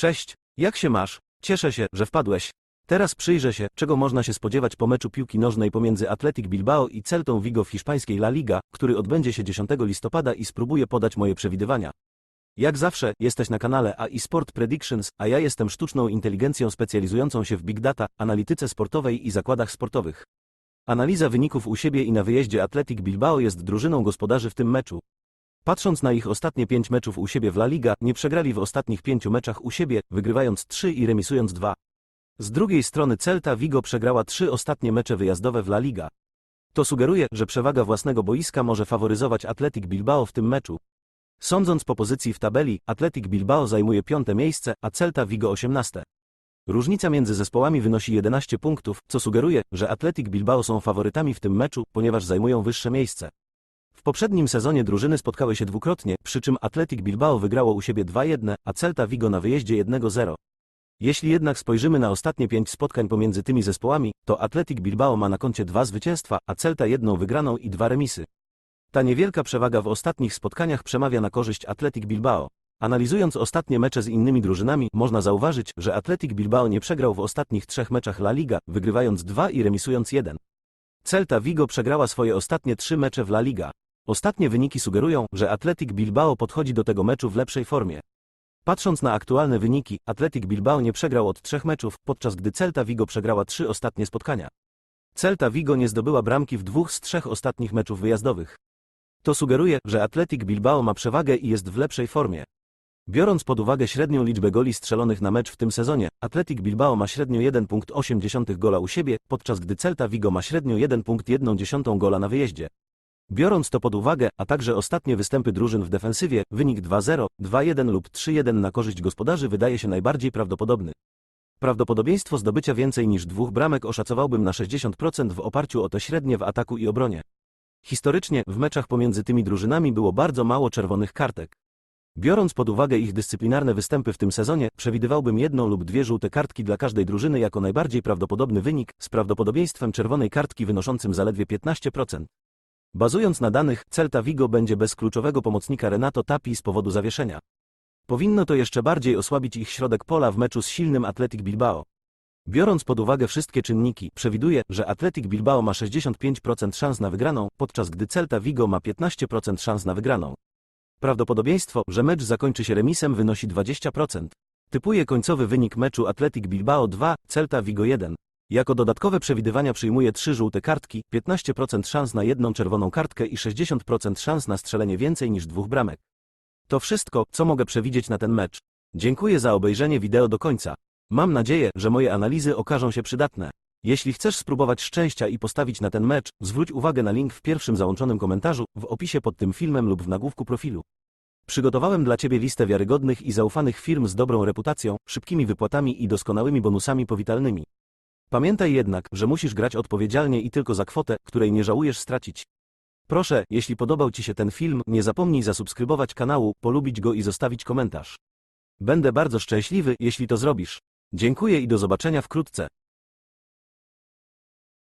Cześć, jak się masz? Cieszę się, że wpadłeś. Teraz przyjrzę się, czego można się spodziewać po meczu piłki nożnej pomiędzy Athletic Bilbao i Celtą Vigo w hiszpańskiej La Liga, który odbędzie się 10 listopada i spróbuję podać moje przewidywania. Jak zawsze, jesteś na kanale AI Sport Predictions, a ja jestem sztuczną inteligencją specjalizującą się w big data, analityce sportowej i zakładach sportowych. Analiza wyników u siebie i na wyjeździe Athletic Bilbao jest drużyną gospodarzy w tym meczu. Patrząc na ich ostatnie pięć meczów u siebie w La Liga, nie przegrali w ostatnich pięciu meczach u siebie, wygrywając 3 i remisując 2. Z drugiej strony Celta Vigo przegrała trzy ostatnie mecze wyjazdowe w La Liga. To sugeruje, że przewaga własnego boiska może faworyzować Athletic Bilbao w tym meczu. Sądząc po pozycji w tabeli, Athletic Bilbao zajmuje piąte miejsce, a Celta Vigo 18. Różnica między zespołami wynosi 11 punktów, co sugeruje, że Athletic Bilbao są faworytami w tym meczu, ponieważ zajmują wyższe miejsce. W poprzednim sezonie drużyny spotkały się dwukrotnie, przy czym Athletic Bilbao wygrało u siebie 2-1, a Celta Vigo na wyjeździe 1-0. Jeśli jednak spojrzymy na ostatnie pięć spotkań pomiędzy tymi zespołami, to Athletic Bilbao ma na koncie dwa zwycięstwa, a Celta jedną wygraną i dwa remisy. Ta niewielka przewaga w ostatnich spotkaniach przemawia na korzyść Athletic Bilbao. Analizując ostatnie mecze z innymi drużynami, można zauważyć, że Athletic Bilbao nie przegrał w ostatnich trzech meczach La Liga, wygrywając dwa i remisując jeden. Celta Vigo przegrała swoje ostatnie trzy mecze w La Liga. Ostatnie wyniki sugerują, że Athletic Bilbao podchodzi do tego meczu w lepszej formie. Patrząc na aktualne wyniki, Athletic Bilbao nie przegrał od trzech meczów, podczas gdy Celta Vigo przegrała trzy ostatnie spotkania. Celta Vigo nie zdobyła bramki w dwóch z trzech ostatnich meczów wyjazdowych. To sugeruje, że Athletic Bilbao ma przewagę i jest w lepszej formie. Biorąc pod uwagę średnią liczbę goli strzelonych na mecz w tym sezonie, Athletic Bilbao ma średnio 1,8 gola u siebie, podczas gdy Celta Vigo ma średnio 1,1 gola na wyjeździe. Biorąc to pod uwagę, a także ostatnie występy drużyn w defensywie, wynik 2-0, 2-1 lub 3-1 na korzyść gospodarzy wydaje się najbardziej prawdopodobny. Prawdopodobieństwo zdobycia więcej niż dwóch bramek oszacowałbym na 60% w oparciu o te średnie w ataku i obronie. Historycznie, w meczach pomiędzy tymi drużynami było bardzo mało czerwonych kartek. Biorąc pod uwagę ich dyscyplinarne występy w tym sezonie, przewidywałbym jedną lub dwie żółte kartki dla każdej drużyny jako najbardziej prawdopodobny wynik, z prawdopodobieństwem czerwonej kartki wynoszącym zaledwie 15%. Bazując na danych, Celta Vigo będzie bez kluczowego pomocnika Renato Tapi z powodu zawieszenia. Powinno to jeszcze bardziej osłabić ich środek pola w meczu z silnym Athletic Bilbao. Biorąc pod uwagę wszystkie czynniki, przewiduję, że Athletic Bilbao ma 65% szans na wygraną, podczas gdy Celta Vigo ma 15% szans na wygraną. Prawdopodobieństwo, że mecz zakończy się remisem wynosi 20%. Typuję końcowy wynik meczu Athletic Bilbao 2, Celta Vigo 1. Jako dodatkowe przewidywania przyjmuję trzy żółte kartki, 15% szans na jedną czerwoną kartkę i 60% szans na strzelenie więcej niż dwóch bramek. To wszystko, co mogę przewidzieć na ten mecz. Dziękuję za obejrzenie wideo do końca. Mam nadzieję, że moje analizy okażą się przydatne. Jeśli chcesz spróbować szczęścia i postawić na ten mecz, zwróć uwagę na link w pierwszym załączonym komentarzu, w opisie pod tym filmem lub w nagłówku profilu. Przygotowałem dla Ciebie listę wiarygodnych i zaufanych firm z dobrą reputacją, szybkimi wypłatami i doskonałymi bonusami powitalnymi. Pamiętaj jednak, że musisz grać odpowiedzialnie i tylko za kwotę, której nie żałujesz stracić. Proszę, jeśli podobał Ci się ten film, nie zapomnij zasubskrybować kanału, polubić go i zostawić komentarz. Będę bardzo szczęśliwy, jeśli to zrobisz. Dziękuję i do zobaczenia wkrótce.